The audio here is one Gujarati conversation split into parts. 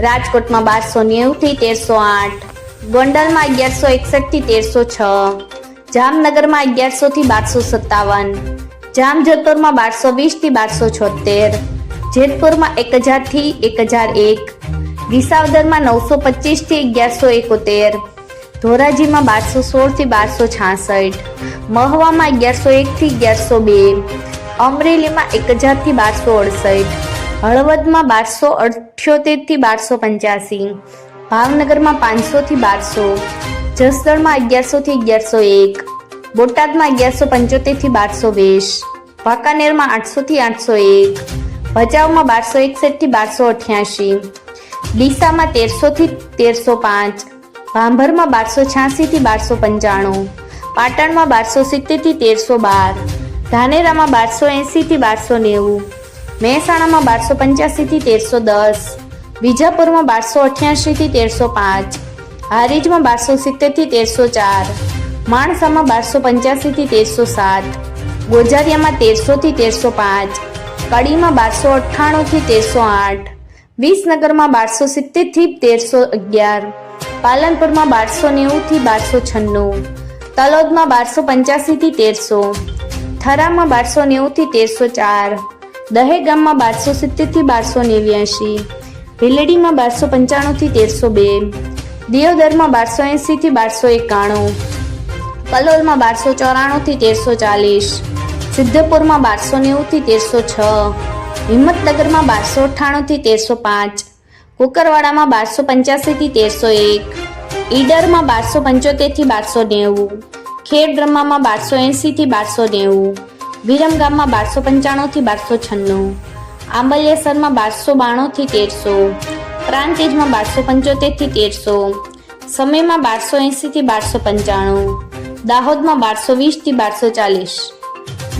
રાજકોટમાં બારસો નેવુંથી તેરસો આઠ. ગોંડલમાં અગિયારસો એકસઠથી તેરસો છ. જામનગરમાં અગિયારસો થી બારસો સત્તાવન. જામજોધપુરમાં બારસો વીસથી બારસો છોતેર. જેતપુરમાં એક હજારથી એક હજાર એક વિસાવદરમાં નવસો પચીસથી અગિયારસો એકોતેર. ધોરાજીમાં બારસો સોળથી બારસો છાસઠ. મહવામાં અગિયારસો એક થી અગિયારસો બે. અમરેલીમાં એક હજારથી બારસો અડસઠ. હળવદમાં બારસો અઠ્યોતેરથી બારસો પંચ્યાસી, ભાવનગરમાં પાંચસો થી બારસો, જસદણમાં અગિયારસો થી અગિયારસો એક, બોટાદમાં અગિયારસો પંચોતેરથી બારસો વીસ, વાંકાનેરમાં આઠસો થી આઠસો એક, ભચાઉમાં બારસો એકસઠથી બારસો અઠ્યાસી, ડીસામાં તેરસો થી તેરસો પાંચ, ભાંભરમાં બારસો છ્યાસી થી બારસો પંચાણું, પાટણમાં બારસો સિત્તેરથી તેરસો બાર, ધાનેરામાં બારસો એંસી થી બારસો નેવું મહેસાણામાં બારસો પંચ્યાસીથી તેરસો દસ, વિજાપુરમાં બારસો અઠ્યાસીથી તેરસો પાંચ, હારીજમાં બારસો સિત્તેરથી તેરસો ચાર, માણસામાં બારસો પંચ્યાસીથી તેરસો સાત, ગોજારિયામાં તેરસોથી તેરસો પાંચ, કડીમાં બારસો અઠ્ઠાણુંથી તેરસો આઠ, વિસનગરમાં બારસો સિત્તેરથી તેરસો અગિયાર, પાલનપુરમાં બારસો નેવુંથી બારસો છન્નું, તલોદમાં બારસો પંચ્યાસીથી તેરસો, થરામાં બારસો નેવુંથી તેરસો ચાર દહેગામમાં બારસો સિત્તેરથી બારસો નેવ્યાસી ભીલડીમાં બારસો પંચાણું થી તેરસો બે, દિયોદરમાં બારસો એંસીથી બારસો એકાણું કલોલમાં બારસો ચોરાણું થી તેરસો ચાલીસ, સિદ્ધપુરમાં બારસો નેવું થી તેરસો છ, હિંમતનગરમાં બારસો અઠ્ઠાણું થી તેરસો પાંચ, કુકરવાડામાં બારસો પંચ્યાસી થી તેરસો એક, ઈડરમાં બારસો પંચોતેરથી બારસો નેવું, ખેડબ્રહ્મામાં બારસો એંસીથી બારસો નેવું વિરમગામમાં બારસો પંચાણું થી બારસો છન્નું. આંબલિયાસરમાં બારસો બાણું થી તેરસો. પ્રાંતિજમાં બારસો પંચોતેરથી તેરસો. સમયમાં બારસો એંસીથી બારસો પંચાણું. દાહોદમાં બારસો વીસથી બારસો ચાલીસ.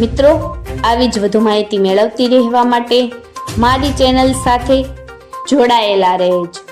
મિત્રો, આવી જ વધુ માહિતી મેળવતી રહેવા માટે મારી ચેનલ સાથે જોડાયેલા રહેજો.